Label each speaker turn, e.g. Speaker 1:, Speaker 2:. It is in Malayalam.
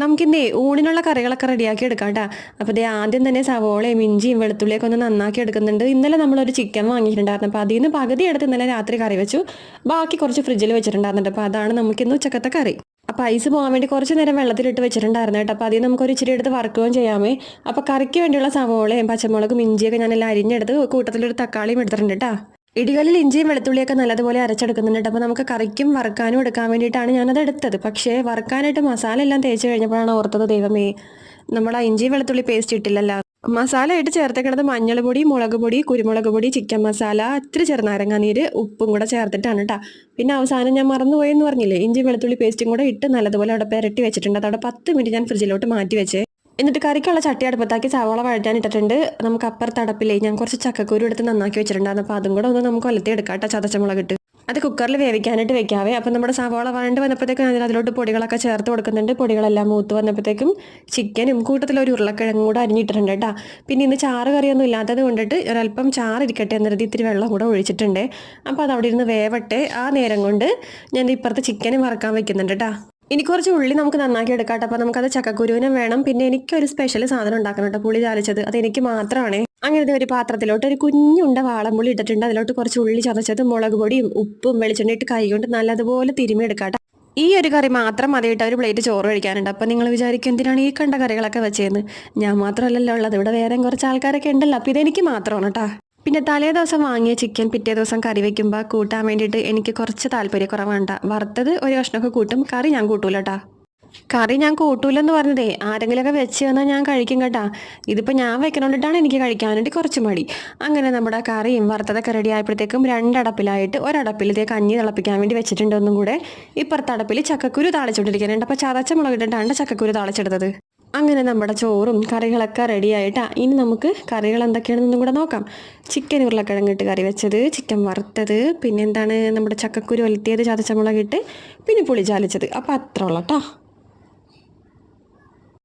Speaker 1: നമുക്കിന്നേ ഊണിനുള്ള കറികളൊക്കെ റെഡിയാക്കി എടുക്കാം കേട്ടോ. അപ്പോൾ ദേ ആദ്യം തന്നെ സവോളയും ഇഞ്ചിയും വെളുത്തുള്ളിയൊക്കെ ഒന്ന് നന്നാക്കി എടുക്കുന്നുണ്ട്. ഇന്നലെ നമ്മളൊരു ചിക്കൻ വാങ്ങിയിട്ടുണ്ടായിരുന്നു. അപ്പോൾ അതിൽ നിന്ന് പകുതി എടുത്ത് ഇന്നലെ രാത്രി കറി വെച്ചു. ബാക്കി കുറച്ച് ഫ്രിഡ്ജിൽ വെച്ചിട്ടുണ്ടായിരുന്നുണ്ട്. അപ്പോൾ അതാണ് നമുക്കിന്ന് ഉച്ചക്കത്തെ കറി. അപ്പോൾ ഐസ് പോകാൻ വേണ്ടി കുറച്ച് നേരം വെള്ളത്തിലിട്ട് വെച്ചിട്ടുണ്ടായിരുന്നു കേട്ടോ. അപ്പോൾ അതിൽ നമുക്കൊരു ഇച്ചിരി എടുത്ത് വറുക്കുകയും ചെയ്യാമേ. അപ്പോൾ കറിക്ക് വേണ്ടിയുള്ള സവോളയും പച്ചമുളകും ഇഞ്ചിയൊക്കെ ഞാനെല്ലാം അരിഞ്ഞെടുത്ത് കൂട്ടത്തിലൊരു തക്കാളിയും എടുത്തിട്ടുണ്ട് കേട്ടോ. ഇടികളിൽ ഇഞ്ചിയും വെളുത്തുള്ളിയൊക്കെ നല്ലതുപോലെ അരച്ചെടുക്കുന്നുണ്ട് അപ്പോൾ നമുക്ക് കറിക്കും വറുക്കാനും എടുക്കാൻ വേണ്ടിയിട്ടാണ് ഞാനത് എടുത്തത് പക്ഷേ വറുക്കാനായിട്ട് മസാല എല്ലാം തേച്ച് കഴിഞ്ഞപ്പോഴാണ് ഓർത്തത് ദൈവമേ നമ്മൾ ആ ഇഞ്ചിയും വെളുത്തുള്ളി പേസ്റ്റ് ഇട്ടില്ലല്ലോ. മസാല ആയിട്ട് ചേർത്തേക്കണത് മഞ്ഞൾ പൊടി മുളക് പൊടി കുരുമുളക് പൊടി ചിക്കൻ മസാല ഇത്തിരി ചെറുനാരങ്ങാനീര് ഉപ്പും കൂടെ ചേർത്തിട്ടാണ് കേട്ടോ. പിന്നെ അവസാനം ഞാൻ മറന്നുപോയെന്ന് പറഞ്ഞില്ലേ ഇഞ്ചി വെളുത്തുള്ളി പേസ്റ്റും കൂടെ ഇട്ട് നല്ലതുപോലെ അവിടെ പെരട്ടി വെച്ചിട്ടുണ്ട്. അതവിടെ പത്ത് മിനിറ്റ് ഞാൻ ഫ്രിഡ്ജിലോട്ട് മാറ്റി വെച്ചേ എന്നിട്ട് കറിക്കുള്ള ചട്ടി അടുപ്പത്താക്കി സവാള വഴറ്റാൻ ഇട്ടിട്ടുണ്ട്. നമുക്ക് അപ്പുറത്ത് ഞാൻ കുറച്ച് ചക്കക്കുരു എടുത്ത് നന്നാക്കി വെച്ചിട്ടുണ്ടായിരുന്നു. അപ്പോൾ അതും കൂടെ ഒന്ന് നമുക്ക് ഒലത്തി എടുക്കാം കേട്ടോ ചതച്ചമുളകിട്ട് അത് കുക്കറിൽ വേവിക്കാനായിട്ട് വെക്കാവേ. അപ്പം നമ്മുടെ സവാള വഴണ്ട് വന്നപ്പോഴത്തേക്കും ഞാൻ അതിലോട്ട് പൊടികളൊക്കെ ചേർത്ത് കൊടുക്കുന്നുണ്ട്. പൊടികളെല്ലാം മൂത്ത് വന്നപ്പോഴത്തേക്കും ചിക്കനും കൂട്ടത്തിൽ ഒരു ഉരുളക്കിഴങ്ങും കൂടെ അരിഞ്ഞിട്ടിട്ടുണ്ട് കേട്ടോ. പിന്നെ ഇന്ന് ചാറ് കറിയൊന്നും ഇല്ലാത്തത് കൊണ്ടിട്ട് ഒരല്പം ചാറ് ഇരിക്കട്ടെ എന്നൊരു ഇത്തിരി വെള്ളം കൂടെ ഒഴിച്ചിട്ടുണ്ട്. അപ്പോൾ അത് അവിടെ ഇരുന്ന് വേവട്ടെ. ആ നേരം കൊണ്ട് ഞാൻ ഇപ്പുറത്ത് ചിക്കനും വറക്കാൻ വെക്കുന്നുണ്ട് കേട്ടോ. ഇനി കുറച്ച് ഉള്ളി നമുക്ക് നന്നാക്കി എടുക്കാം അപ്പോൾ നമുക്കത് ചക്കക്കുരുവിനും വേണം. പിന്നെ എനിക്കൊരു സ്പെഷ്യൽ സാധനം ഉണ്ടാക്കണം കേട്ടോ. പുളി ചാലിച്ചത്. അത് എനിക്ക് മാത്രമാണ് അങ്ങനെ ഒരു പാത്രത്തിലോട്ട് ഒരു കുഞ്ഞുണ്ട വാളമ്പുള്ളി ഇട്ടിട്ടുണ്ട്. അതിലോട്ട് കുറച്ച് ഉള്ളി ചതച്ചത് മുളക് പൊടിയും ഉപ്പും വെളിച്ചെണ്ണയിട്ട് കൈ കൊണ്ട് നല്ലതുപോലെ തിരുമ്മി എടുക്കാം ഈ ഒരു കറി മാത്രം മതിയിട്ട് ഒരു പ്ലേറ്റ് ചോറ് കഴിക്കാനുണ്ട്. അപ്പം നിങ്ങൾ വിചാരിക്കും എന്തിനാണ് ഈ കണ്ട കറികളൊക്കെ വെച്ചതെന്ന് ഞാൻ മാത്രമല്ലല്ലോ ഉള്ളത്. ഇവിടെ വേറെ കുറച്ച് ആൾക്കാരൊക്കെ ഉണ്ടല്ലോ. അപ്പോൾ ഇതെനിക്ക് മാത്രമാണ് കേട്ടോ. പിന്നെ തലേ ദിവസം വാങ്ങിയ ചിക്കൻ പിറ്റേ ദിവസം കറി വെക്കുമ്പോൾ കൂട്ടാൻ വേണ്ടിയിട്ട് എനിക്ക് കുറച്ച് താല്പര്യക്കുറവാണ്ട വറുത്തത് ഒരു കഷ്ണമൊക്കെ കൂട്ടും കറി ഞാൻ കൂട്ടൂല കേട്ടാ കറി ഞാൻ കൂട്ടൂലെന്ന് പറഞ്ഞതേ ആരെങ്കിലുമൊക്കെ വെച്ച് തന്നാൽ ഞാൻ കഴിക്കും കേട്ടാ. ഇതിപ്പോൾ ഞാൻ വെക്കണോണ്ടിട്ടാണ് എനിക്ക് കഴിക്കാൻ വേണ്ടി കുറച്ച് മടി. അങ്ങനെ നമ്മുടെ കറിയും വറുത്തതൊക്കെ റെഡി ആയപ്പോഴത്തേക്കും രണ്ടടപ്പിലായിട്ട് ഒരടപ്പിൽ ഇതേ കഞ്ഞി തിളപ്പിക്കാൻ വേണ്ടി വെച്ചിട്ടുണ്ട് ഒന്നും കൂടെ ഇപ്പുറത്തെ അടപ്പിൽ ചക്കക്കുരു താളിച്ചുകൊണ്ടിരിക്കുന്നുണ്ട്. അപ്പോൾ ചതച്ച മുളകിട്ടിട്ടാണ് ചക്കക്കുരു താളിച്ചെടുത്തത്. അങ്ങനെ നമ്മുടെ ചോറും കറികളൊക്കെ റെഡി ആയിട്ടാ. ഇനി നമുക്ക് കറികൾ എന്തൊക്കെയാണെന്നും കൂടെ നോക്കാം. ചിക്കൻ ഉരുളക്കിഴങ്ങിട്ട് കറി വെച്ചത് ചിക്കൻ വറുത്തത് പിന്നെ എന്താണ് നമ്മുടെ ചക്കക്കുരു ഒലത്തിയത് ചതച്ച മുളകിട്ട് പിന്നെ പുളി ചാലിച്ചത് അപ്പോൾ അത്ര ഉള്ളൂ കേട്ടോ